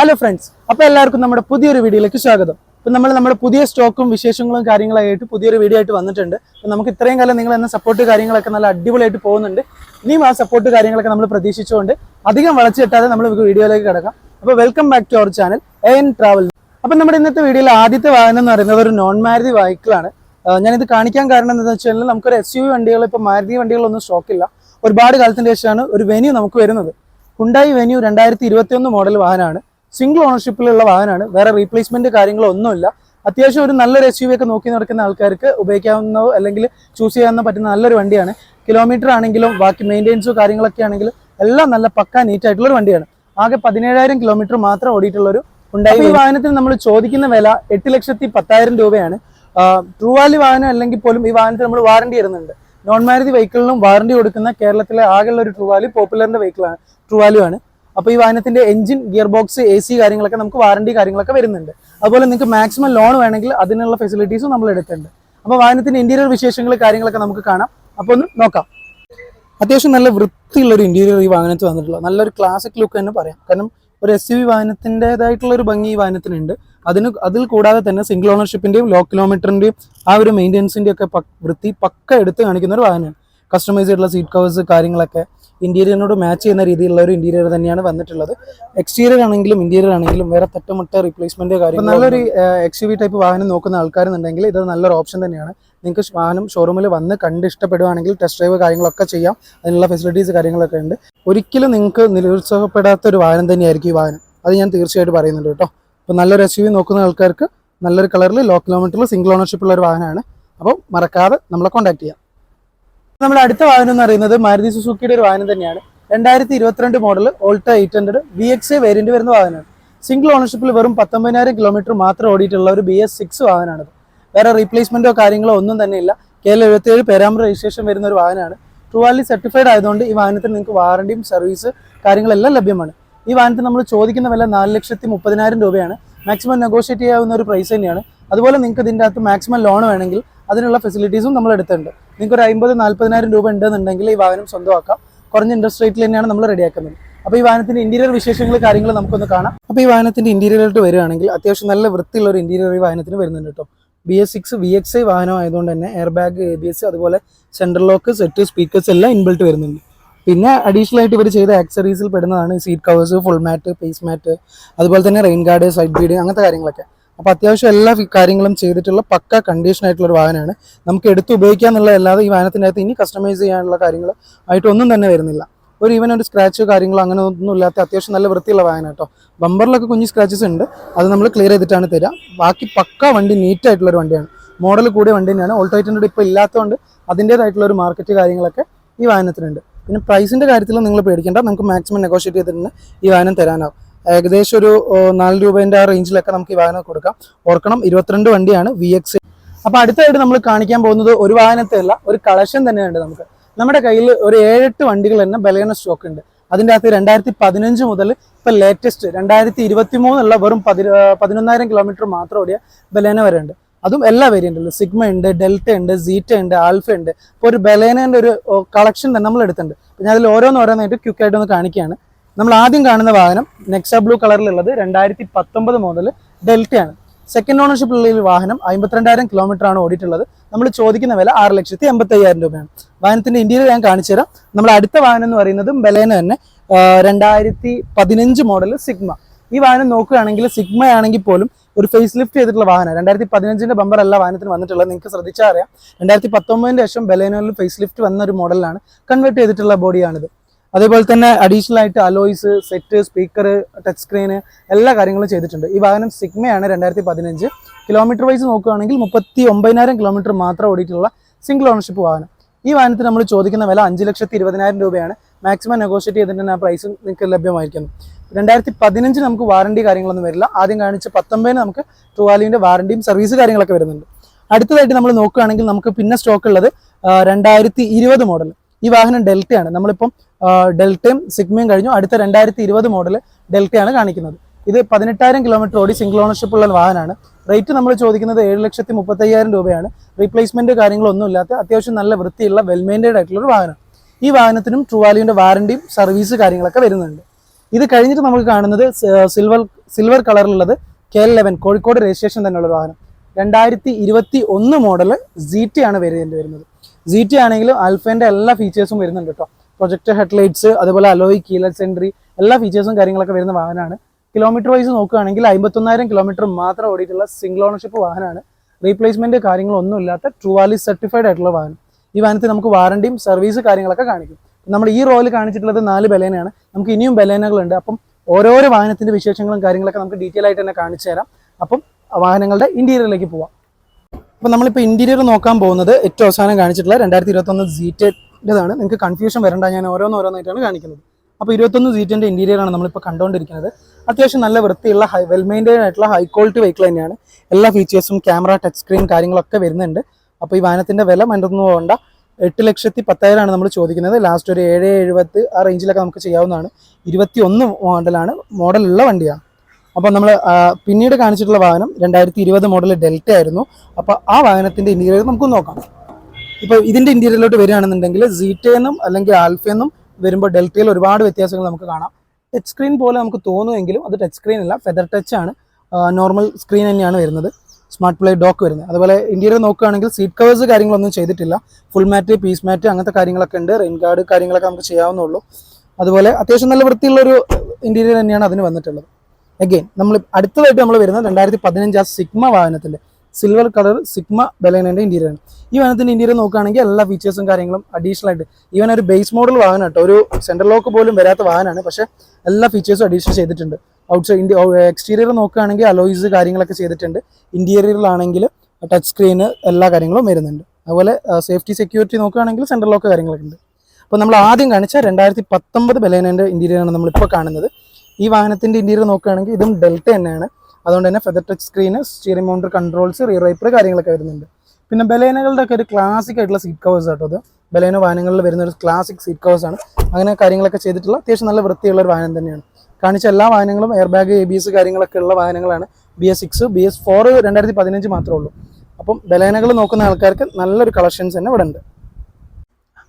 Hello friends അപ്പോൾ എല്ലാവർക്കും നമ്മുടെ പുതിയൊരു വീഡിയോയിലേക്ക് സ്വാഗതം. ഇപ്പം നമ്മൾ നമ്മുടെ പുതിയ സ്റ്റോക്കും വിശേഷങ്ങളും കാര്യങ്ങളായിട്ട് പുതിയൊരു വീഡിയോ ആയിട്ട് വന്നിട്ടുണ്ട്. അപ്പം നമുക്ക് ഇത്രയും കാലം നിങ്ങൾ എന്ന സപ്പോർട്ട് കാര്യങ്ങളൊക്കെ നല്ല അടിപൊളിയായിട്ട് പോകുന്നുണ്ട്. ഇനിയും ആ സപ്പോർട്ട് കാര്യങ്ങളൊക്കെ നമ്മൾ പ്രതീക്ഷിച്ചുകൊണ്ട് അധികം വളച്ചു കിട്ടാതെ നമ്മൾ വീഡിയോയിലേക്ക് കിടക്കാം. അപ്പോൾ welcome back to our channel A N travel അപ്പം നമ്മുടെ ഇന്നത്തെ വീഡിയോയിൽ ആദ്യത്തെ വാഹനം എന്ന് പറയുന്നത് ഒരു നോൺ മാരുതി വെഹിക്കിളാണ് ഞാനിത് കാണിക്കാൻ കാരണം എന്താണെന്ന് വെച്ച് കഴിഞ്ഞാൽ നമുക്കൊരു എസ് യു വണ്ടികൾ ഇപ്പോൾ മാരുതി വണ്ടികളൊന്നും സ്റ്റോക്കില്ല ഒരുപാട് കാലത്തിന് ശേഷമാണ് ഒരു വെന്യൂ നമുക്ക് വരുന്നത്. കുണ്ടായി വെന്യൂ രണ്ടായിരത്തി ഇരുപത്തി ഒന്ന് മോഡൽ വാഹനമാണ്. സിംഗിൾ ഓണർഷിപ്പിലുള്ള വാഹനമാണ്. വേറെ റീപ്ലേസ്മെന്റ് കാര്യങ്ങളോ ഒന്നുമില്ല. അത്യാവശ്യം ഒരു നല്ലൊരു എസ് യു വി ഒക്കെ നോക്കി നടക്കുന്ന ആൾക്കാർക്ക് ഉപയോഗിക്കാവുന്ന അല്ലെങ്കിൽ ചൂസ് ചെയ്യാവുന്ന പറ്റുന്ന നല്ലൊരു വണ്ടിയാണ്. കിലോമീറ്റർ ആണെങ്കിലും ബാക്കി മെയിന്റെനൻസോ കാര്യങ്ങളൊക്കെ ആണെങ്കിലും എല്ലാം നല്ല പക്ക നീറ്റ് ആയിട്ടുള്ള ഒരു വണ്ടിയാണ്. ആകെ പതിനേഴായിരം കിലോമീറ്റർ മാത്രം ഓടിയിട്ടുള്ള ഒരു ഉണ്ടായി ഈ വാഹനത്തിന് നമ്മൾ ചോദിക്കുന്ന വില എട്ട് ലക്ഷത്തി പത്തായിരം രൂപയാണ്. ട്രൂ വാലി വാഹനം അല്ലെങ്കിൽ പോലും ഈ വാഹനത്തിന് നമ്മൾ വാറണ്ടി വരുന്നുണ്ട് നോൺ മാരുതി വെഹിക്കിളിനും വാറണ്ടി കൊടുക്കുന്ന കേരളത്തിലെ ആകെയുള്ള ഒരു ട്രൂ വാലി പോപ്പുലറിന്റെ വെഹിക്കിളാണ് ട്രൂ വാലിയാണ് ആണ് അപ്പോൾ ഈ വാഹനത്തിന്റെ engine gear box A C കാര്യങ്ങളൊക്കെ നമുക്ക് വാറണ്ടി കാര്യങ്ങളൊക്കെ വരുന്നുണ്ട്. അതുപോലെ നിങ്ങൾക്ക് മാക്സിമം ലോൺ വേണമെങ്കിൽ അതിനുള്ള ഫെസിലിറ്റീസും നമ്മൾ എടുത്തിട്ടുണ്ട്. അപ്പോൾ വാഹനത്തിന്റെ ഇന്റീരിയർ വിശേഷങ്ങൾ കാര്യങ്ങളൊക്കെ നമുക്ക് കാണാം. അപ്പോൾ ഒന്ന് നോക്കാം. അത്യാവശ്യം നല്ല വൃത്തിയുള്ള ഒരു ഇന്റീരിയർ ഈ വാഹനത്തിൽ വന്നിട്ടുള്ള നല്ലൊരു ക്ലാസിക് ലുക്ക് തന്നെ പറയാം. കാരണം ഒരു എസ് യു വി വാഹനത്തിന്റെതായിട്ടുള്ള ഒരു ഭംഗി ഈ വാഹനത്തിനുണ്ട്. അതിന് അതിൽ കൂടാതെ തന്നെ സിംഗിൾ ഓണർഷിപ്പിന്റെയും ലോ കിലോമീറ്ററിന്റെയും ആ ഒരു മെയിന്റെനൻസിന്റെ ഒക്കെ വൃത്തി പക്ക എടുത്ത് കാണിക്കുന്ന ഒരു വാഹനമാണ്. കസ്റ്റമൈസ് ചെയ്തിട്ടുള്ള സീറ്റ് കവേഴ്സ് കാര്യങ്ങളൊക്കെ. ഇന്റീരിയറിനോട് മാച്ച് ചെയ്യുന്ന രീതിയിലുള്ള ഒരു ഇന്റീരിയർ തന്നെയാണ് വന്നിട്ടുള്ളത്. എക്സ്റ്റീരിയർ ആണെങ്കിലും ഇന്റീരിയർ ആണെങ്കിലും വേറെ തട്ടമുട്ട റീപ്ലേസ്മെന്റ് കാര്യം നല്ലൊരു എക്സ് ടൈപ്പ് വാഹനം നോക്കുന്ന ആൾക്കാരെന്നുണ്ടെങ്കിൽ ഇത് നല്ലൊരു ഓപ്ഷൻ തന്നെയാണ്. നിങ്ങൾക്ക് വാഹനം ഷോറൂമിൽ വന്ന് കണ്ട് ഇഷ്ടപ്പെടുവാണെങ്കിൽ ടെസ്റ്റ് ഡ്രൈവ് കാര്യങ്ങളൊക്കെ ചെയ്യാം. അതിനുള്ള ഫെസിലിറ്റീസ് കാര്യങ്ങളൊക്കെ ഉണ്ട്. ഒരിക്കലും നിങ്ങൾക്ക് നിരുത്സാഹപ്പെടാത്ത ഒരു വാഹനം തന്നെയായിരിക്കും ഈ വാഹനം. അത് ഞാൻ തീർച്ചയായിട്ടും പറയുന്നുണ്ട് കേട്ടോ. അപ്പോൾ നല്ലൊരു എസ് യു നോക്കുന്ന ആൾക്കാർക്ക് നല്ലൊരു കളറിൽ ലോ കിലോമീറ്ററിൽ സിംഗിൾ ഓണർഷിപ്പ് ഉള്ള ഒരു വാഹനമാണ്. അപ്പോൾ മറക്കാതെ നമ്മളെ കോൺടാക്ട് ചെയ്യാം. നമ്മുടെ അടുത്ത വാഹനം എന്ന് പറയുന്നത് മാരുതി സുസുക്കിയുടെ ഒരു വാഹനം തന്നെയാണ്. രണ്ടായിരത്തി ഇരുപത്തിരണ്ട് model Alto eight hundred V X variant വരുന്ന വാഹനമാണ്. സിംഗിൾ ഓണർഷിപ്പിൽ വെറും പത്തൊമ്പതിനായിരം കിലോമീറ്റർ മാത്രം ഓടിയിട്ടുള്ള ഒരു ബി എസ് സിക്സ് വാഹനമാണിത്. വേറെ റീപ്ലേസ്മെന്റോ കാര്യങ്ങളോ ഒന്നും തന്നെ ഇല്ല. കേരള എഴുപത്തിയേഴ് പേരാമ്പ്ര രജിസ്ട്രേഷൻ വരുന്ന ഒരു വാഹനമാണ്. ട്രൂവാലി സർട്ടിഫൈഡ് ആയതുകൊണ്ട് ഈ വാഹനത്തിന് നിങ്ങൾക്ക് വാറണ്ടിയും സർവീസ് കാര്യങ്ങളെല്ലാം ലഭ്യമാണ്. ഈ വാഹനത്തിന് നമ്മൾ ചോദിക്കുന്ന വില നാല് ലക്ഷത്തി മുപ്പതിനായിരം രൂപയാണ്. മാക്സിമം നെഗോഷിയേറ്റ് ചെയ്യാവുന്ന ഒരു പ്രൈസ് തന്നെയാണ്. അതുപോലെ നിങ്ങൾക്ക് ഇതിന്റെ അകത്ത് മാക്സിമം ലോൺ വേണമെങ്കിൽ അതിനുള്ള ഫെസിലിറ്റീസും നമ്മൾ എടുത്തിട്ടുണ്ട്. നിങ്ങൾക്ക് ഒരു അമ്പത് നാൽപ്പതിനായിരം രൂപ ഉണ്ടെന്നുണ്ടെങ്കിൽ ഈ വാഹനം സ്വന്തമാക്കാം. കുറഞ്ഞ ഇൻട്രസ്റ്റ് റേറ്റിൽ തന്നെയാണ് നമ്മൾ റെഡിയാക്കുന്നത് അപ്പോൾ ഈ വാഹനത്തിന്റെ ഇന്റീരിയർ വിശേഷങ്ങൾ കാര്യങ്ങൾ നമുക്കൊന്ന് കാണാം. അപ്പോൾ ഈ വാഹനത്തിന്റെ ഇന്റീരിയറിലോട്ട് വരികയാണെങ്കിൽ അത്യാവശ്യം നല്ല വൃത്തിയുള്ള ഒരു ഇന്റീരിയർ ഈ വാഹനത്തിന് വരുന്നുണ്ട് കേട്ടോ. B S six V X I വാഹനം ആയതുകൊണ്ട് തന്നെ air bag A B S അതുപോലെ സെൻട്രൽ ലോക്ക് സെറ്റ് സ്പീക്കേഴ്സ് എല്ലാം ഇൻബിൾട്ട് വരുന്നുണ്ട്. പിന്നെ അഡീഷണൽ ആയിട്ട് ഇവർ ചെയ്ത ആക്സറീസിൽ പെടുന്നതാണ് seat covers full mat base mat അതുപോലെ തന്നെ റെയിൻ ഗാർഡ് സൈഡ് ബീഡ് അങ്ങനത്തെ കാര്യങ്ങളൊക്കെ. അപ്പോൾ അത്യാവശ്യം എല്ലാ കാര്യങ്ങളും ചെയ്തിട്ടുള്ള പക്ക കണ്ടീഷൻ ആയിട്ടുള്ള ഒരു വാഹനമാണ്. നമുക്ക് എടുത്ത് ഉപയോഗിക്കുക അല്ലാതെ ഈ വാഹനത്തിന്റെ അകത്ത് ഇനി കസ്റ്റമൈസ് ചെയ്യാനുള്ള കാര്യങ്ങൾ ആയിട്ടൊന്നും തന്നെ വരുന്നില്ല. ഒരു ഈവൻ ഒരു സ്ക്രാച്ച് കാര്യങ്ങളോ അങ്ങനെ ഒന്നും ഇല്ലാത്ത അത്യാവശ്യം നല്ല വൃത്തിയുള്ള വാഹനം കേട്ടോ. ബമ്പറിലൊക്കെ കുഞ്ഞ് സ്ക്രാച്ചസ് ഉണ്ട്. അത് നമ്മൾ ക്ലിയർ ചെയ്തിട്ടാണ് തരിക ബാക്കി പക്ക വണ്ടി നീറ്റായിട്ടുള്ളൊരു വണ്ടിയാണ്. മോഡൽ കൂടിയ വണ്ടി തന്നെയാണ്. ഓൾട്ടോ ഇപ്പോൾ ഇല്ലാത്തതുകൊണ്ട് അതിന്റേതായിട്ടുള്ള ഒരു മാർക്കറ്റ് കാര്യങ്ങളൊക്കെ ഈ വാഹനത്തിനുണ്ട്. പിന്നെ പ്രൈസിന്റെ കാര്യത്തിൽ നിങ്ങൾ പേടിക്കേണ്ട. നമുക്ക് മാക്സിമം നെഗോഷിയേറ്റ് ചെയ്തിട്ടുണ്ട് ഈ വാഹനം തരാനാവും. ഏകദേശം ഒരു നാല് രൂപേന്റെ ആ റേഞ്ചിലൊക്കെ നമുക്ക് ഈ വാഹനം കൊടുക്കാം. ഓർക്കണം ഇരുപത്തിരണ്ട് വണ്ടിയാണ് വി എക്സ് അപ്പോൾ അടുത്തതായിട്ട് നമ്മൾ കാണിക്കാൻ പോകുന്നത് ഒരു വാഹനത്തെ അല്ല ഒരു കളക്ഷൻ തന്നെയുണ്ട് നമുക്ക്. നമ്മുടെ കയ്യിൽ ഒരു ഏഴെട്ട് വണ്ടികൾ തന്നെ ബലേന സ്റ്റോക്ക് ഉണ്ട്. അതിന്റെ അകത്ത് രണ്ടായിരത്തി പതിനഞ്ച് മുതൽ ഇപ്പം ലേറ്റസ്റ്റ് രണ്ടായിരത്തി ഇരുപത്തി മൂന്നുള്ള വെറും പതി പതിനൊന്നായിരം കിലോമീറ്റർ മാത്രം ഓടിയ ബലേന വരെ ഉണ്ട്. അതും എല്ലാ വേരിയന്റിലും സിഗ്മ ഉണ്ട് ഡെൽറ്റ ഉണ്ട് സീറ്റ ഉണ്ട് ആൽഫ ഉണ്ട്. ഇപ്പോൾ ഒരു ബലേനേന്റെ ഒരു കളക്ഷൻ തന്നെ നമ്മൾ എടുത്തിട്ടുണ്ട്. ഞാൻ അതിൽ ഓരോന്ന് ഓരോന്നായിട്ട് ക്യുക്കായിട്ട് ഒന്ന് കാണിക്കുകയാണ്. നമ്മൾ ആദ്യം കാണുന്ന വാഹനം നെക്സ ബ്ലൂ കളറിലുള്ളത് രണ്ടായിരത്തി പത്തൊമ്പത് മുതൽ ഡെൽറ്റയാണ് സെക്കൻഡ് ഓണർഷിപ്പിലുള്ള ഈ വാഹനം അമ്പത്തിരണ്ടായിരം കിലോമീറ്റർ ആണ് ഓടിയിട്ടുള്ളത്. നമ്മൾ ചോദിക്കുന്ന വില ആറ് ലക്ഷത്തി എൺപത്തി അയ്യായിരം രൂപയാണ്. വാഹനത്തിന്റെ ഇന്ത്യയിൽ ഞാൻ കാണിച്ചു തരാം. നമ്മുടെ അടുത്ത വാഹനം എന്ന് പറയുന്നത് ബലേന തന്നെ രണ്ടായിരത്തി പതിനഞ്ച് മോഡൽ സിഗ്മ ഈ വാഹനം നോക്കുകയാണെങ്കിൽ സിഗ്മ ആണെങ്കിൽ പോലും ഒരു ഫേസ് ലിഫ്റ്റ് ചെയ്തിട്ടുള്ള വാഹനം രണ്ടായിരത്തി പതിനഞ്ചിന്റെ ബമ്പർ അല്ല വാഹനത്തിന് വന്നിട്ടുള്ളത്. നിങ്ങൾക്ക് ശ്രദ്ധിച്ചാൽ അറിയാം. രണ്ടായിരത്തി പത്തൊമ്പതിന് ശേഷം ബലേനോയിൽ ഫേസ് ലിഫ്റ്റ് വന്ന ഒരു മോഡലാണ് കൺവേർട്ട് ചെയ്തിട്ടുള്ള ബോഡിയാണിത് അതേപോലെ തന്നെ അഡീഷണൽ ആയിട്ട് alloys set speaker touch screen എല്ലാ കാര്യങ്ങളും ചെയ്തിട്ടുണ്ട്. ഈ വാഹനം സിഗ്മയാണ് രണ്ടായിരത്തി പതിനഞ്ച് കിലോമീറ്റർ വൈസ് നോക്കുകയാണെങ്കിൽ മുപ്പത്തി ഒമ്പതിനായിരം കിലോമീറ്റർ മാത്രം ഓടിയിട്ടുള്ള സിംഗിൾ ഓണർഷിപ്പ് വാഹനം. ഈ വാഹനത്തിന് നമ്മൾ ചോദിക്കുന്ന വില അഞ്ച് ലക്ഷത്തി ഇരുപതിനായിരം രൂപയാണ്. മാക്സിമം നെഗോഷിയേറ്റ് ചെയ്തിട്ട് ആ പ്രൈസ് നിങ്ങൾക്ക് ലഭ്യമായിരിക്കുന്നു. രണ്ടായിരത്തി പതിനഞ്ച് നമുക്ക് വാറണ്ടി കാര്യങ്ങളൊന്നും വരില്ല. ആദ്യം കാണിച്ച് പത്തൊമ്പതിന് നമുക്ക് ടുവാലിന്റെ വാറണ്ടിയും സർവീസ് കാര്യങ്ങളൊക്കെ വരുന്നുണ്ട്. അടുത്തതായിട്ട് നമ്മൾ നോക്കുകയാണെങ്കിൽ നമുക്ക് പിന്നെ സ്റ്റോക്ക് ഉള്ളത് രണ്ടായിരത്തി ഇരുപത് മോഡൽ ഈ വാഹനം ഡെൽറ്റയാണ് നമ്മളിപ്പം ഡെൽറ്റയും സിഗ്മയും കഴിഞ്ഞു. അടുത്ത രണ്ടായിരത്തി ഇരുപത് മോഡൽ ഡെൽറ്റയാണ് കാണിക്കുന്നത്. ഇത് പതിനെട്ടായിരം കിലോമീറ്റർ ഓടി സിംഗിൾ ഓണർഷിപ്പ് ഉള്ള വാഹനമാണ്. റേറ്റ് നമ്മൾ ചോദിക്കുന്നത് ഏഴ് ലക്ഷത്തി മുപ്പത്തയ്യായിരം രൂപയാണ്. റീപ്ലേസ്മെന്റ് കാര്യങ്ങളൊന്നും ഇല്ലാത്ത അത്യാവശ്യം നല്ല വൃത്തിയുള്ള വെൽ മെയിന്റൈൻഡ് ആയിട്ടുള്ള ഒരു വാഹനം. ഈ വാഹനത്തിനും ട്രൂവാലിയുടെ വാറണ്ടിയും സർവീസ് കാര്യങ്ങളൊക്കെ വരുന്നുണ്ട്. ഇത് കഴിഞ്ഞിട്ട് നമുക്ക് കാണുന്നത് silver silver കളറിലുള്ളത് K L eleven Kozhikode registration തന്നെയുള്ള വാഹനം രണ്ടായിരത്തി ഇരുപത്തി ഒന്ന് മോഡൽ സി ടി ആണ് വേരിയന്റ് വരുന്നത്. സി ടി ആണെങ്കിലും അൽഫേന്റെ എല്ലാ ഫീച്ചേഴ്സും വരുന്നുണ്ട് കേട്ടോ. പ്രൊജക്ടർ ഹെഡ്ലൈറ്റ്സ് അതുപോലെ അലോയ് കീലസ് എൻട്രി എല്ലാ ഫീച്ചേഴ്സും കാര്യങ്ങളൊക്കെ വരുന്ന വാഹനമാണ്. കിലോമീറ്റർ വൈസ് നോക്കുകയാണെങ്കിൽ അമ്പത്തൊന്നായിരം കിലോമീറ്റർ മാത്രം ഓടിയിട്ടുള്ള സിംഗിൾ ഓണർഷിപ്പ് വാഹനമാണ്. റീപ്ലേസ്മെന്റ് കാര്യങ്ങളൊന്നും ഇല്ലാത്ത ട്രൂവാലി സർട്ടിഫൈഡ് ആയിട്ടുള്ള വാഹനം. ഈ വാഹനത്തിൽ നമുക്ക് വാറണ്ടിയും സർവീസ് കാര്യങ്ങളൊക്കെ കാണിക്കും. നമ്മൾ ഈ റോയിൽ കാണിച്ചിട്ടുള്ളത് നാല് ബലേനയാണ്. നമുക്ക് ഇനിയും ബലേനകളുണ്ട്. അപ്പം ഓരോരോ വാഹനത്തിന്റെ വിശേഷങ്ങളും കാര്യങ്ങളൊക്കെ നമുക്ക് ഡീറ്റെയിൽ ആയിട്ട് തന്നെ കാണിച്ചു തരാം. അപ്പം വാഹനങ്ങളുടെ ഇന്റീരിയറിലേക്ക് പോവാം. അപ്പം നമ്മളിപ്പോൾ ഇന്റീരിയർ നോക്കാൻ പോകുന്നത് ഏറ്റവും അവസാനം കാണിച്ചിട്ടുള്ള രണ്ടായിരത്തി ഇരുപത്തൊന്ന് സീറ്റേതാണ് നിങ്ങൾക്ക് കൺഫ്യൂഷൻ വരണ്ട. ഞാൻ ഓരോന്നോരോന്നായിട്ടാണ് കാണിക്കുന്നത്. അപ്പോൾ ഇരുപത്തൊന്ന് സീറ്റിന്റെ ഇന്റീരിയറാണ് നമ്മളിപ്പോൾ കണ്ടുകൊണ്ടിരിക്കുന്നത്. അത്യാവശ്യം നല്ല വൃത്തിയുള്ള ഹൈ വെൽ മെയിന്റൈൻ ആയിട്ടുള്ള ഹൈ ക്വാളിറ്റി വെഹിക്കിൾ തന്നെയാണ്. എല്ലാ ഫീച്ചേഴ്സും ക്യാമറ ടച്ച് സ്ക്രീൻ കാര്യങ്ങളൊക്കെ വരുന്നുണ്ട്. അപ്പോൾ ഈ വാഹനത്തിന്റെ വില മറ്റൊന്നും പോകണ്ട. എട്ട് ലക്ഷത്തി പത്തായിരമാണ് നമ്മൾ ചോദിക്കുന്നത്. ലാസ്റ്റ് ഒരു ഏഴ് എഴുപത്തി ആ റേഞ്ചിലൊക്കെ നമുക്ക് ചെയ്യാവുന്നതാണ്. ഇരുപത്തി ഒന്ന് മോഡലാണ് മോഡലുള്ള വണ്ടിയാണ്. അപ്പോൾ നമ്മൾ പിന്നീട് കാണിച്ചിട്ടുള്ള വാഹനം രണ്ടായിരത്തി ഇരുപത് മോഡൽ ഡെൽറ്റ ആയിരുന്നു. അപ്പോൾ ആ വാഹനത്തിന്റെ ഇന്റീരിയർ നമുക്ക് നോക്കാം. ഇപ്പോൾ ഇതിന്റെ ഇന്റീരിയറിലോട്ട് വരികയാണെന്നുണ്ടെങ്കിൽ സീറ്റേന്നും അല്ലെങ്കിൽ ആൽഫയെന്നും വരുമ്പോൾ ഡെൽറ്റയിൽ ഒരുപാട് വ്യത്യാസങ്ങൾ നമുക്ക് കാണാം. ടച്ച് സ്ക്രീൻ പോലെ നമുക്ക് തോന്നുമെങ്കിലും അത് ടച്ച് സ്ക്രീൻ അല്ല ഫെദർ ടച്ച് ആണ്. നോർമൽ സ്ക്രീൻ തന്നെയാണ് വരുന്നത്. സ്മാർട്ട് പ്ലേ ഡോക്ക് വരുന്നത്. അതുപോലെ ഇന്റീരിയർ നോക്കുകയാണെങ്കിൽ സീറ്റ് കവേഴ്സ് കാര്യങ്ങളൊന്നും ചെയ്തിട്ടില്ല. ഫുൾ മാറ്റ് പീസ് മാറ്റ് അങ്ങനത്തെ കാര്യങ്ങളൊക്കെ ഉണ്ട്. റെയിൻ ഗാർഡ് കാര്യങ്ങളൊക്കെ നമുക്ക് ചെയ്യാവുന്നുള്ളൂ അതുപോലെ അത്യാവശ്യം നല്ല വൃത്തിയുള്ള ഒരു ഇന്റീരിയർ തന്നെയാണ് അതിന് വന്നിട്ടുള്ളത്. അഗെയിൻ നമ്മൾ അടുത്തതായിട്ട് നമ്മൾ വരുന്നത് രണ്ടായിരത്തി പതിനഞ്ച് സിഗ്മ വാഹനത്തിന്റെ സിൽവർ കളർ സിഗ്മ ബലേനന്റെ ഇന്റീരിയർ ആണ്. ഈ വാഹനത്തിന്റെ ഇന്റീരിയർ നോക്കുകയാണെങ്കിൽ എല്ലാ ഫീച്ചേഴ്സും കാര്യങ്ങളും അഡീഷണൽ ആയിട്ട്. ഈവൻ ഒരു ബേസ് മോഡൽ വാഹനം കേട്ടോ. ഒരു സെൻട്രൽ ലോക്ക് പോലും വരാത്ത വാഹനമാണ്. പക്ഷേ എല്ലാ ഫീച്ചേഴ്സും അഡീഷണൽ ചെയ്തിട്ടുണ്ട്. ഔട്ട്സൈഡ് എക്സ്റ്റീരിയർ നോക്കുകയാണെങ്കിൽ അലോയ്സ് കാര്യങ്ങളൊക്കെ ചെയ്തിട്ടുണ്ട്. ഇന്റീരിയറിലാണെങ്കിൽ ടച്ച് സ്ക്രീന് എല്ലാ കാര്യങ്ങളും വരുന്നുണ്ട്. അതുപോലെ സേഫ്റ്റി സെക്യൂരിറ്റി നോക്കുകയാണെങ്കിൽ സെൻട്രൽ ലോക്ക് കാര്യങ്ങളൊക്കെ ഉണ്ട്. അപ്പോൾ നമ്മൾ ആദ്യം കാണിച്ച രണ്ടായിരത്തി പത്തൊമ്പത് ബലേനന്റെ ഇന്റീരിയറാണ് നമ്മളിപ്പോൾ കാണുന്നത്. ഈ വാഹനത്തിന്റെ ഇന്റീരിയർ നോക്കുകയാണെങ്കിൽ ഇതും ഡെൽറ്റ തന്നെയാണ്. അതുകൊണ്ട് തന്നെ feather touch screen steering mounted controls rear wiper കാര്യങ്ങളൊക്കെ വരുന്നുണ്ട്. പിന്നെ ബലേനകളുടെ ഒക്കെ ഒരു ക്ലാസിക് ആയിട്ടുള്ള സീറ്റ് കവേഴ്സ് ആട്ടോ അത്. ബലേന വാഹനങ്ങളിൽ വരുന്ന ഒരു ക്ലാസിക് സീറ്റ് കവേഴ്സ് ആണ്. അങ്ങനെ കാര്യങ്ങളൊക്കെ ചെയ്തിട്ടുള്ള അത്യാവശ്യം നല്ല വൃത്തിയുള്ള ഒരു വാഹനം തന്നെയാണ്. കാണിച്ച എല്ലാ വാഹനങ്ങളും air bag A B S കാര്യങ്ങളൊക്കെ ഉള്ള വാഹനങ്ങളാണ്. B S six B S four രണ്ടായിരത്തി പതിനഞ്ച് മാത്രമേ ഉള്ളൂ. അപ്പം ബലേനകൾ നോക്കുന്ന ആൾക്കാർക്ക് നല്ലൊരു കളക്ഷൻസ് തന്നെ ഇവിടെ ഉണ്ട്.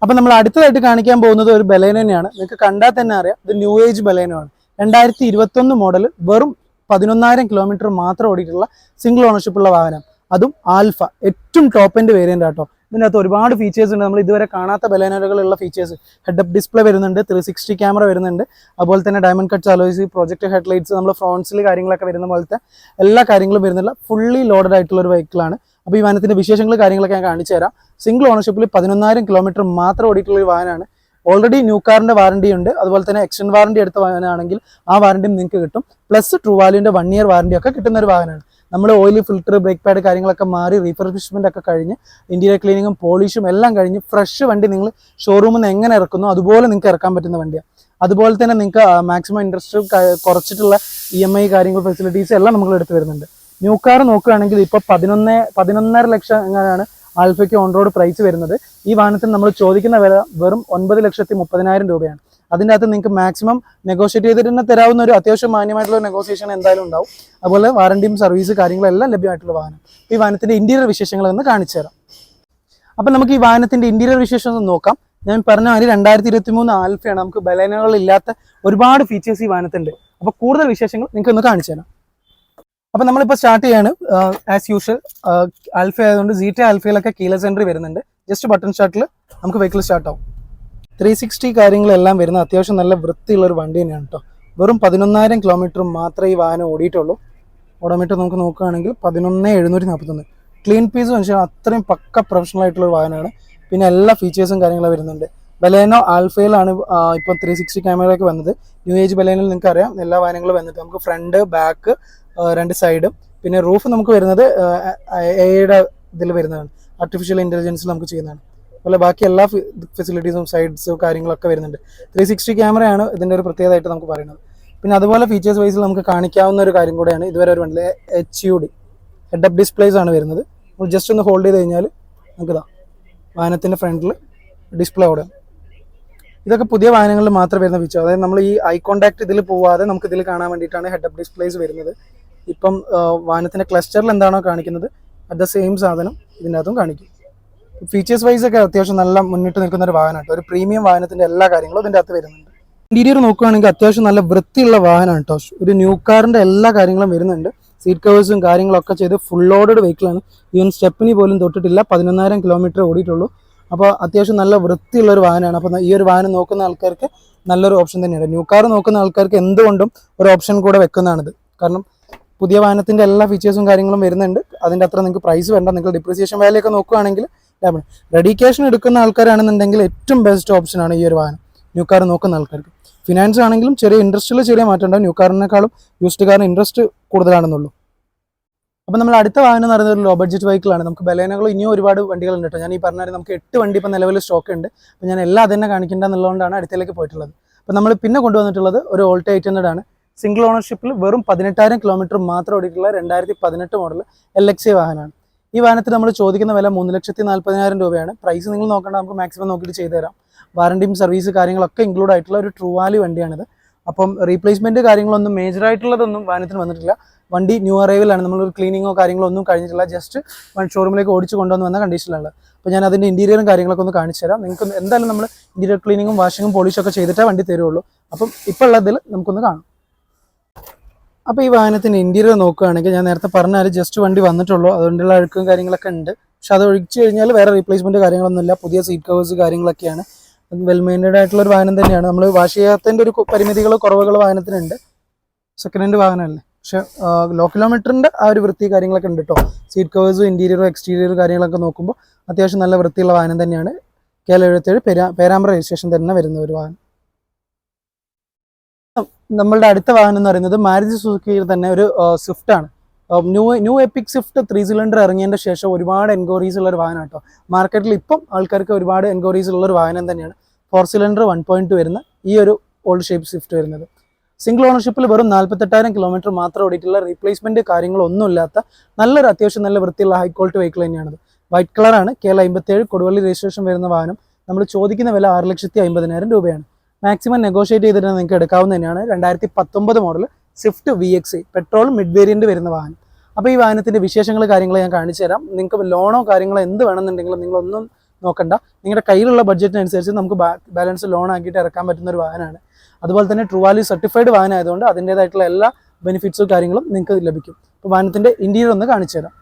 അപ്പം നമ്മൾ അടുത്തതായിട്ട് കാണിക്കാൻ പോകുന്നത് ഒരു ബലേന തന്നെയാണ് നിങ്ങൾക്ക് കണ്ടാൽ തന്നെ അറിയാം ഇത് ന്യൂ ഏജ് ബലേനമാണ് രണ്ടായിരത്തി ഇരുപത്തൊന്ന് മോഡൽ വെറും പതിനൊന്നായിരം കിലോമീറ്റർ മാത്രം ഓടിയിട്ടുള്ള സിംഗിൾ ഓണർഷിപ്പ് ഉള്ള വാഹനം. അതും ആൽഫ ഏറ്റവും ടോപ്പ് എൻഡ് വേരിയന്റ് ആട്ടോ. ഇതിനകത്ത് ഒരുപാട് ഫീച്ചേഴ്സ് ഉണ്ട്. നമ്മൾ ഇതുവരെ കാണാത്ത ബലേനറുകളുള്ള ഫീച്ചേഴ്സ് ഹെഡ് അപ്പ് ഡിസ്പ്ലേ വരുന്നുണ്ട് ത്രീ സിക്സ്റ്റി ക്യാമറ വരുന്നുണ്ട്. അതുപോലെ തന്നെ diamond cut alloys project headlights നമ്മൾ ഫ്രോൺസിൽ കാര്യങ്ങളൊക്കെ വരുന്ന പോലത്തെ എല്ലാ കാര്യങ്ങളും വരുന്നില്ല. ഫുള്ളി ലോഡഡ് ആയിട്ടുള്ള ഒരു വെഹിക്കിളാണ് അപ്പോൾ ഈ വാഹനത്തിന്റെ വിശേഷങ്ങൾ കാര്യങ്ങളൊക്കെ ഞാൻ കാണിച്ചു തരാം. സിംഗിൾ ഓണർഷിപ്പിൽ പതിനൊന്നായിരം കിലോമീറ്റർ മാത്രം ഓടിയിട്ടുള്ള ഒരു വാഹനമാണ്. ഓൾറെഡി ന്യൂ കാറിന്റെ വാറണ്ടി ഉണ്ട്. അതുപോലെ തന്നെ എക്സ്റ്റൻ വാറണ്ടി എടുത്ത വാഹനമാണെങ്കിൽ ആ വാറണ്ടിയും നിങ്ങൾക്ക് കിട്ടും. പ്ലസ് ട്രൂ വാലിന്റെ വൺ ഇയർ വാറണ്ടി ഒക്കെ കിട്ടുന്ന ഒരു വാഹനമാണ്. നമ്മൾ ഓയിൽ ഫിൽറ്റർ ബ്രേക്ക് പാഡ് കാര്യങ്ങളൊക്കെ മാറി റീഫർബിഷ്മെന്റ് ഒക്കെ കഴിഞ്ഞ് ഇന്റീരിയർ ക്ലീനിങ്ങും പോളിഷും എല്ലാം കഴിഞ്ഞ് ഫ്രഷ് വണ്ടി നിങ്ങൾ ഷോറൂമിൽ നിന്ന് എങ്ങനെ ഇറക്കുന്നു അതുപോലെ നിങ്ങൾക്ക് ഇറക്കാൻ പറ്റുന്ന വണ്ടിയാണ് അതുപോലെ തന്നെ നിങ്ങൾക്ക് മാക്സിമം ഇൻട്രസ്റ്റ് കുറച്ചിട്ടുള്ള ഇ എം ഐ കാര്യങ്ങൾ ഫെസിലിറ്റീസ് എല്ലാം നമ്മൾ എടുത്ത് വരുന്നുണ്ട്. ന്യൂ കാർ നോക്കുകയാണെങ്കിൽ ഇപ്പോൾ പതിനൊന്ന് പതിനൊന്നര ലക്ഷം എങ്ങനെയാണ് ആൽഫയ്ക്ക് ഓൺ റോഡ് പ്രൈസ് വരുന്നത്. ഈ വാഹനത്തിന് നമ്മൾ ചോദിക്കുന്ന വില വെറും ഒൻപത് ലക്ഷത്തി മുപ്പതിനായിരം രൂപയാണ്. അതിന്റെ അകത്ത് നിങ്ങൾക്ക് മാക്സിമം നെഗോഷിയേറ്റ് ചെയ്തിട്ട് തന്നെ തരാവുന്ന ഒരു അത്യാവശ്യം മാന്യമായിട്ടുള്ള നെഗോസിയേഷൻ എന്തായാലും ഉണ്ടാവും. അതുപോലെ വാറണ്ടിയും സർവീസ് കാര്യങ്ങളെല്ലാം ലഭ്യമായിട്ടുള്ള വാഹനം. ഈ വാഹനത്തിന്റെ ഇന്റീരിയർ വിശേഷങ്ങൾ ഒന്ന് കാണിച്ചു തരാം. അപ്പം നമുക്ക് ഈ വാഹനത്തിന്റെ ഇന്റീരിയർ വിശേഷം ഒന്ന് നോക്കാം. ഞാൻ പറഞ്ഞ മാതിരി രണ്ടായിരത്തി ഇരുപത്തി മൂന്ന് ആൽഫയാണ് നമുക്ക് ബലേനകൾ ഒരുപാട് ഫീച്ചേഴ്സ് ഈ വാഹനത്തിന്റെ അപ്പോൾ കൂടുതൽ വിശേഷങ്ങൾ നിങ്ങൾക്ക് ഒന്ന് കാണിച്ചു തരാം. അപ്പം നമ്മളിപ്പോൾ സ്റ്റാർട്ട് ചെയ്യാണ്. ആസ് യൂഷ്വൽ ആൽഫ ആയതുകൊണ്ട് സീറ്റ ആൽഫയിലൊക്കെ കീല എൻട്രി വരുന്നുണ്ട്. ജസ്റ്റ് ബട്ടൺ സ്റ്റാർട്ടിൽ നമുക്ക് വെഹിക്കിൾ സ്റ്റാർട്ട് ആവും. ത്രീ സിക്സ്റ്റി കാര്യങ്ങളെല്ലാം വരുന്ന അത്യാവശ്യം നല്ല വൃത്തിയുള്ള ഒരു വണ്ടി തന്നെയാണ് കേട്ടോ വെറും പതിനൊന്നായിരം കിലോമീറ്റർ മാത്രമേ ഈ വാഹനം ഓടിയിട്ടുള്ളൂ. ഓടോമീറ്റർ നമുക്ക് നോക്കുകയാണെങ്കിൽ പതിനൊന്ന് എഴുന്നൂറ്റി നാൽപ്പത്തൊന്ന് ക്ലീൻ പീസ് മനുഷ്യൻ അത്രയും പക്ക പ്രൊഫഷണൽ ആയിട്ടുള്ള ഒരു വാഹനമാണ്. പിന്നെ എല്ലാ ഫീച്ചേഴ്സും കാര്യങ്ങളും വരുന്നുണ്ട്. ബലേനോ ആൽഫയിലാണ് ഇപ്പോൾ ത്രീ സിക്സ്റ്റി ക്യാമറയൊക്കെ വന്നത്. ന്യൂ ഏജ് ബലേനിൽ നിങ്ങൾക്ക് അറിയാം എല്ലാ വാഹനങ്ങളും വന്നിട്ട് നമുക്ക് ഫ്രണ്ട് ബാക്ക് രണ്ട് സൈഡും. പിന്നെ റൂഫ് നമുക്ക് വരുന്നത് എയുടെ ഇതിൽ വരുന്നതാണ്. ആർട്ടിഫിഷ്യൽ ഇന്റലിജൻസിൽ നമുക്ക് ചെയ്യുന്നതാണ്. അതുപോലെ ബാക്കി എല്ലാ ഫെസിലിറ്റീസും സൈഡ്സും കാര്യങ്ങളൊക്കെ വരുന്നുണ്ട്. ത്രീ സിക്സ്റ്റി ക്യാമറയാണ് ഇതിന്റെ ഒരു പ്രത്യേകതയായിട്ട് നമുക്ക് പറയുന്നത്. പിന്നെ അതുപോലെ ഫീച്ചേഴ്സ് വൈസിൽ നമുക്ക് കാണിക്കാവുന്ന ഒരു കാര്യം കൂടെയാണ് ഇതുവരെ ഒരു വണ്ടിയിൽ H U D head up displays ആണ് വരുന്നത്. ജസ്റ്റ് ഒന്ന് ഹോൾഡ് ചെയ്ത് കഴിഞ്ഞാൽ നമുക്ക് ഇതാ വാഹനത്തിന്റെ ഫ്രണ്ടിൽ ഡിസ്പ്ലേ അവിടെ. ഇതൊക്കെ പുതിയ വാഹനങ്ങളിൽ മാത്രം വരുന്ന ഫീച്ചർ അതായത് നമ്മൾ ഈ ഐ കോണ്ടാക്ട് ഇതിൽ പോവാതെ നമുക്ക് ഇതിൽ കാണാൻ വേണ്ടിയിട്ടാണ് ഹെഡ് അപ്പ് ഡിസ്പ്ലേസ് വരുന്നത്. ഇപ്പം വാഹനത്തിന്റെ ക്ലസ്റ്ററിൽ എന്താണോ കാണിക്കുന്നത് അറ്റ് ദ സെയിം സാധനം ഇതിനകത്തും കാണിക്കും. ഫീച്ചേഴ്സ് വൈസ് ഒക്കെ അത്യാവശ്യം നല്ല മുന്നിട്ട് നിൽക്കുന്ന ഒരു വാഹനമാണ് ഒരു പ്രീമിയം വാഹനത്തിന്റെ എല്ലാ കാര്യങ്ങളും ഇതിന്റെ അകത്ത് വരുന്നുണ്ട്. ഇന്റീരിയർ നോക്കുകയാണെങ്കിൽ അത്യാവശ്യം നല്ല വൃത്തിയുള്ള വാഹനമാണ് കേട്ടോ. ഒരു ന്യൂ കാറിന്റെ എല്ലാ കാര്യങ്ങളും വരുന്നുണ്ട്. സീറ്റ് കവേഴ്സും കാര്യങ്ങളൊക്കെ ചെയ്ത് ഫുൾ ലോഡഡ് വെഹിക്കിളാണ് ഈവൻ സ്റ്റെപ്പിനി പോലും തൊട്ടിട്ടില്ല. പതിനൊന്നായിരം കിലോമീറ്റർ ഓടിയിട്ടുള്ളൂ. അപ്പോൾ അത്യാവശ്യം നല്ല വൃത്തിയുള്ള ഒരു വാഹനമാണ്. അപ്പോൾ ഈ ഒരു വാഹനം നോക്കുന്ന ആൾക്കാർക്ക് നല്ലൊരു ഓപ്ഷൻ തന്നെയാണ്. ന്യൂ കാർ നോക്കുന്ന ആൾക്കാർക്ക് എന്തുകൊണ്ടും ഒരു ഓപ്ഷൻ കൂടെ വെക്കുന്നതാണിത്. കാരണം പുതിയ വാഹനത്തിന്റെ എല്ലാ ഫീച്ചേഴ്സും കാര്യങ്ങളും വരുന്നുണ്ട്. അതിന്റെ അത്ര നിങ്ങൾക്ക് പ്രൈസ് വേണ്ട. നിങ്ങൾ ഡിപ്രിസിയേഷൻ വാല്യൂ ഒക്കെ നോക്കുകയാണെങ്കിൽ ലാഭം റെഡി എടുക്കുന്ന ആൾക്കാരാണെന്നുണ്ടെങ്കിൽ ഏറ്റവും ബെസ്റ്റ് ഓപ്ഷൻ ആണ് ഈ ഒരു വാഹനം. ന്യൂ കാർ നോക്കുന്ന ആൾക്കാർക്ക്. ഫിനാൻസ് ആണെങ്കിലും ചെറിയ ഇൻട്രസ്റ്റിൽ ചെറിയ മാറ്റം ഉണ്ടാവും. ന്യൂ കാറിനേക്കാളും യൂസ്ഡ് കാറിന് ഇൻട്രസ്റ്റ് കൂടുതലാണെന്നുള്ളൂ. അപ്പോൾ നമ്മൾ അടുത്ത വാഹനം എന്ന് പറയുന്നത് ലോ ബഡ്ജറ്റ് വെഹിക്കിളാണ് നമുക്ക് ബലേനകൾ ഇനിയും ഒരുപാട് വണ്ടികളുണ്ട് കേട്ടോ. ഞാൻ ഈ പറഞ്ഞാൽ നമുക്ക് എട്ട് വണ്ടി ഇപ്പോൾ നിലവിൽ സ്റ്റോക്ക് ഉണ്ട്. അപ്പോൾ ഞാൻ എല്ലാം അതന്നെ കാണിക്കേണ്ട എന്നുള്ളതുകൊണ്ടാണ് അടുത്തേക്ക് പോയിട്ടുള്ളത്. അപ്പോൾ നമ്മൾ പിന്നെ കൊണ്ടുവന്നിട്ടുള്ളത് ഒരു ഓൾട്ടോ എയ്റ്റ് ഹൺഡ്രഡ് ആണ്. സിംഗിൾ ഓണർഷിപ്പിൽ വെറും പതിനെട്ടായിരം കിലോമീറ്റർ മാത്രം ഓടിയിട്ടുള്ള രണ്ടായിരത്തി പതിനെട്ട് മോഡൽ എൽ എക്സ് വാഹനമാണ്. ഈ വാഹനത്തിന് നമ്മൾ ചോദിക്കുന്ന വില മൂന്ന് ലക്ഷത്തി നാൽപ്പതിനായിരം രൂപയാണ്. പ്രൈസ് നിങ്ങൾ നോക്കേണ്ട നമുക്ക് മാക്സിമം നോക്കിയിട്ട് ചെയ്തു തരാം. വാറണ്ടിയും സർവീസ് കാര്യങ്ങളൊക്കെ ഇൻക്ലൂഡ് ആയിട്ടുള്ള ഒരു ട്രൂ വാലി വണ്ടിയാണിത്. അപ്പം റീപ്ലേസ്മെന്റ് കാര്യങ്ങളൊന്നും മേജർ ആയിട്ടുള്ളതൊന്നും വാഹനത്തിന് വന്നിട്ടില്ല. വണ്ടി ന്യൂ അറൈവലാണ് നമ്മളൊരു ക്ലീനിങ്ങോ കാര്യങ്ങളോ ഒന്നും കഴിഞ്ഞിട്ടില്ല. ജസ്റ്റ് വൺ ഷോറൂമിലേക്ക് ഓടിച്ച് കൊണ്ടുവന്ന് വന്ന കണ്ടീഷനിലാണ് അപ്പോൾ ഞാൻ അതിന്റെ ഇന്റീരിയറും കാര്യങ്ങളൊക്കെ ഒന്ന് കാണിച്ചു തരാം. നിങ്ങൾക്ക് എന്തായാലും നമ്മൾ ഇന്റീരിയർ ക്ലീനിങ്ങും വാഷിങ്ങും പോളിഷൊക്കെ ചെയ്തിട്ടേ വണ്ടി തരുള്ളൂ. അപ്പം ഇപ്പോൾ ഉള്ളതിൽ നമുക്കൊന്ന് കാണാം. അപ്പോൾ ഈ വാഹനത്തിന്റെ ഇന്റീരിയർ നോക്കുകയാണെങ്കിൽ ഞാൻ നേരത്തെ പറഞ്ഞാൽ ജസ്റ്റ് വണ്ടി വന്നിട്ടുള്ളൂ. അതുകൊണ്ടുള്ള അഴുക്കും കാര്യങ്ങളൊക്കെ ഉണ്ട്. പക്ഷെ അത് ഒഴിച്ചു കഴിഞ്ഞാൽ വേറെ റീപ്ലേസ്മെന്റ് കാര്യങ്ങളൊന്നുമില്ല. പുതിയ സീറ്റ് കവേഴ്സ് കാര്യങ്ങളൊക്കെയാണ്. വെൽ മെയിന്റഡ് ആയിട്ടുള്ള ഒരു വാഹനം തന്നെയാണ്. നമ്മൾ വാഷ് ചെയ്യാത്തതിന്റെ ഒരു പരിമിതികളോ കുറവുകളോ വാഹനത്തിനുണ്ട്. Second hand വാഹനമല്ലേ? പക്ഷെ ലോ കിലോമീറ്ററിന്റെ ആ ഒരു വൃത്തി കാര്യങ്ങളൊക്കെ ഉണ്ട് കേട്ടോ സീറ്റ് കവേഴ്സും ഇന്റീരിയറും എക്സ്റ്റീരിയറും കാര്യങ്ങളൊക്കെ നോക്കുമ്പോൾ അത്യാവശ്യം നല്ല വൃത്തിയുള്ള വാഹനം തന്നെയാണ്. കേരള എൽ എഴുപത്തേഴ് പെരാ പേരാമ്പ്ര രജിസ്ട്രേഷൻ തന്നെ വരുന്ന ഒരു വാഹനം. നമ്മളുടെ അടുത്ത വാഹനം എന്ന് പറയുന്നത് മാരുതി സുസുക്കിയിൽ തന്നെ ഒരു സ്വിഫ്റ്റ് ആണ്. New new epic Swift three cylinder ഇറങ്ങിയതിന്റെ ശേഷം ഒരുപാട് എൻക്വയറീസ് ഉള്ള ഒരു വാഹനം കേട്ടോ. മാർക്കറ്റിൽ ഇപ്പം ആൾക്കാർക്ക് ഒരുപാട് എൻക്വയറീസ് ഉള്ള ഒരു വാഹനം തന്നെയാണ്. ഫോർ സിലിണ്ടർ വൺ പോയിന്റ് വരുന്ന ഈ ഒരു ഓൾഡ് ഷേപ്പ് സ്വിഫ്റ്റ് വരുന്നത്. സിംഗിൾ ഓണർഷിപ്പിൽ വെറും നാൽപ്പത്തെട്ടായിരം കിലോമീറ്റർ മാത്രം ഓടിയിട്ടുള്ള റീപ്ലേസ്മെന്റ് കാര്യങ്ങളൊന്നുമില്ലാത്ത നല്ലൊരു അത്യാവശ്യം നല്ല വൃത്തിയുള്ള ഹൈ ക്വാളിറ്റി വെഹിക്കിൾ തന്നെയാണ് വൈറ്റ് കളറാണ് കേരള എൽ അമ്പത്തേഴ് കൊടുവള്ളി രജിസ്ട്രേഷൻ വരുന്ന വാഹനം. നമ്മൾ ചോദിക്കുന്ന വില ആറ് ലക്ഷത്തി അമ്പതിനായിരം രൂപയാണ്. മാക്സിമം നെഗോഷിയേറ്റ് ചെയ്തിട്ട് നിങ്ങൾക്ക് എടുക്കാവുന്ന തന്നെയാണ്. രണ്ടായിരത്തി പത്തൊമ്പത് model Swift V X petrol mid variant വരുന്ന വാഹനം. അപ്പോൾ ഈ വാഹനത്തിന്റെ വിശേഷങ്ങൾ കാര്യങ്ങൾ ഞാൻ കാണിച്ചു തരാം. നിങ്ങൾക്ക് ലോണോ കാര്യങ്ങളോ എന്ത് വേണമെന്നുണ്ടെങ്കിലും നിങ്ങളൊന്നും നോക്കണ്ട. നിങ്ങളുടെ കയ്യിലുള്ള ബഡ്ജറ്റിനനുസരിച്ച് നമുക്ക് ബാലൻസ് ലോൺ ആക്കിയിട്ട് ഇറക്കാൻ പറ്റുന്ന ഒരു വാഹനമാണ്. അതുപോലെ തന്നെ ട്രൂവാലി സർട്ടിഫൈഡ് വാഹനം ആയതുകൊണ്ട് അതിന്റേതായിട്ടുള്ള എല്ലാ ബെനിഫിറ്റ്സും കാര്യങ്ങളും നിങ്ങൾക്ക് ലഭിക്കും. അപ്പോൾ വാഹനത്തിന്റെ ഇന്റീരിയർ ഒന്ന് കാണിച്ചു തരാം.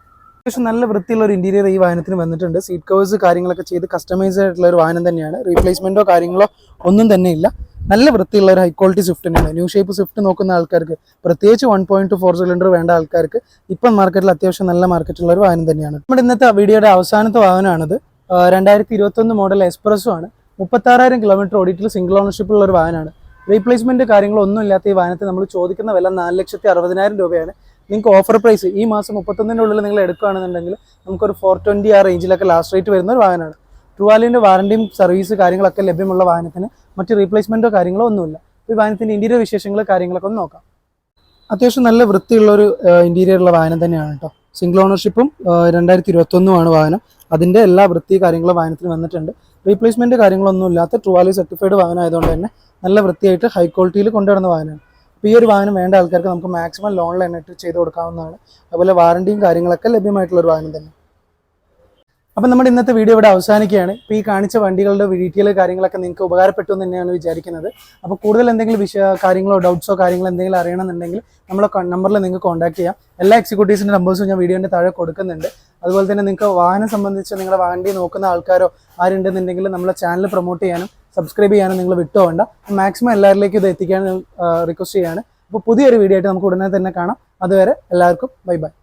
അത്യാവശ്യം നല്ല വൃത്തിയുള്ള ഒരു ഇന്റീരിയർ ഈ വാഹനത്തിന് വന്നിട്ടുണ്ട്. സീറ്റ് കവേഴ്സ് കാര്യങ്ങളൊക്കെ ചെയ്ത് കസ്റ്റമൈസ് ആയിട്ടുള്ള ഒരു വാഹനം തന്നെയാണ്. റീപ്ലേസ്മെന്റോ കാര്യങ്ങളോ ഒന്നും തന്നെ ഇല്ല. നല്ല വൃത്തിയുള്ള ഒരു ഹൈ ക്വാളിറ്റി സ്വിഫ്റ്റ് തന്നെയാണ്. ന്യൂ ഷേപ്പ് സ്വിഫ്റ്റ് നോക്കുന്ന ആൾക്കാർക്ക് പ്രത്യേകിച്ച് one point two four cylinder വേണ്ട ആൾക്കാർക്ക് ഇപ്പം മാർക്കറ്റിൽ അത്യാവശ്യം നല്ല മാർക്കറ്റുള്ള ഒരു വാഹനം തന്നെയാണ്. നമ്മുടെ ഇന്നത്തെ വീഡിയോയുടെ അവസാനത്തെ വാഹനമാണിത്. രണ്ടായിരത്തി ഇരുപത്തൊന്ന് മോഡൽ എക്സ്പ്രസ്സും ആണ്. മുപ്പത്താറായിരം കിലോമീറ്റർ ഓടിയിട്ടുള്ള സിംഗിൾ ഓണർഷിപ്പ് ഉള്ള ഒരു വാഹനമാണ്. റീപ്ലേസ്മെന്റ് കാര്യങ്ങളൊന്നും ഇല്ലാത്ത ഈ വാഹനത്തെ നമ്മൾ ചോദിക്കുന്ന വില നാല് ലക്ഷത്തി അറുപതിനായിരം രൂപയാണ്. നിങ്ങൾക്ക് ഓഫർ പ്രൈസ് ഈ മാസം മുപ്പത്തൊന്നിന്റെ ഉള്ളിൽ നിങ്ങൾ എടുക്കുകയാണെന്നുണ്ടെങ്കിൽ നമുക്കൊരു ഫോർ ട്വന്റി ആ റേഞ്ചിലൊക്കെ ലാസ്റ്റ് റേറ്റ് വരുന്ന ഒരു വാഹനമാണ്. ട്രുവാലിന്റെ വാറണ്ടിയും സർവീസ് കാര്യങ്ങളൊക്കെ ലഭ്യമുള്ള വാഹനത്തിന് മറ്റ് റീപ്ലേസ്മെന്റോ കാര്യങ്ങളോ ഒന്നുമില്ല. ഈ വാഹനത്തിന്റെ ഇന്റീരിയർ വിശേഷങ്ങൾ കാര്യങ്ങളൊക്കെ ഒന്ന് നോക്കാം. അത്യാവശ്യം നല്ല വൃത്തിയുള്ള ഒരു ഇന്റീരിയർ ഉള്ള വാഹനം തന്നെയാണ് കേട്ടോ സിംഗിൾ ഓണർഷിപ്പും രണ്ടായിരത്തി ഇരുപത്തൊന്നുമാണ് വാഹനം. അതിന്റെ എല്ലാ വൃത്തി കാര്യങ്ങളും വാഹനത്തിൽ വന്നിട്ടുണ്ട്. റീപ്ലേസ്മെന്റ് കാര്യങ്ങളൊന്നും ഇല്ലാത്ത ട്രുവാലി സർട്ടിഫൈഡ് വാഹനം ആയതുകൊണ്ട് തന്നെ നല്ല വൃത്തിയായിട്ട് ഹൈ ക്വാളിറ്റിയിൽ കൊണ്ടുവരുന്ന വാഹനമാണ്. അപ്പോൾ ഈ ഒരു വാഹനം വേണ്ട ആൾക്കാർക്ക് നമുക്ക് മാക്സിമം ലോണിൽ തന്നെ ചെയ്ത് കൊടുക്കാവുന്നതാണ്. അതുപോലെ വാറണ്ടിയും കാര്യങ്ങളൊക്കെ ലഭ്യമായിട്ടുള്ള ഒരു വാഹനം തന്നെ. അപ്പം നമ്മുടെ ഇന്നത്തെ വീഡിയോ ഇവിടെ അവസാനിക്കുകയാണ്. ഇപ്പോൾ ഈ കാണിച്ച വണ്ടികളുടെ ഡീറ്റെയിൽ കാര്യങ്ങളൊക്കെ നിങ്ങൾക്ക് ഉപകാരപ്പെട്ടു എന്ന് തന്നെയാണ് വിചാരിക്കുന്നത്. അപ്പോൾ കൂടുതൽ എന്തെങ്കിലും വിഷയ കാര്യങ്ങളോ ഡൗട്ട്സോ കാര്യങ്ങളോ എന്തെങ്കിലും അറിയണമെന്നുണ്ടെങ്കിൽ നമ്മളെ നമ്പറിൽ നിങ്ങൾക്ക് കോൺടാക്ട് ചെയ്യാം. എല്ലാ എക്സിക്യൂട്ടീവ്സിന്റെ നമ്പേഴ്സും ഞാൻ വീഡിയോന്റെ താഴെ കൊടുക്കുന്നുണ്ട്. അതുപോലെ തന്നെ നിങ്ങൾക്ക് വാഹനം സംബന്ധിച്ച് നിങ്ങളുടെ വണ്ടി നോക്കുന്ന ആൾക്കാരോ ആരുണ്ടെന്നുണ്ടെങ്കിൽ നമ്മളെ ചാനൽ പ്രൊമോട്ട് ചെയ്യാനും സബ്സ്ക്രൈബ് ചെയ്യാനും നിങ്ങൾ വിട്ടുപോകണ്ട മാക്സിമം എല്ലാവരിലേക്കും ഇത് എത്തിക്കാൻ റിക്വസ്റ്റ് ചെയ്യാണ്. അപ്പോൾ പുതിയൊരു വീഡിയോ ആയിട്ട് നമുക്ക് ഉടനെ തന്നെ കാണാം. അതുവരെ എല്ലാവർക്കും ബൈ ബൈ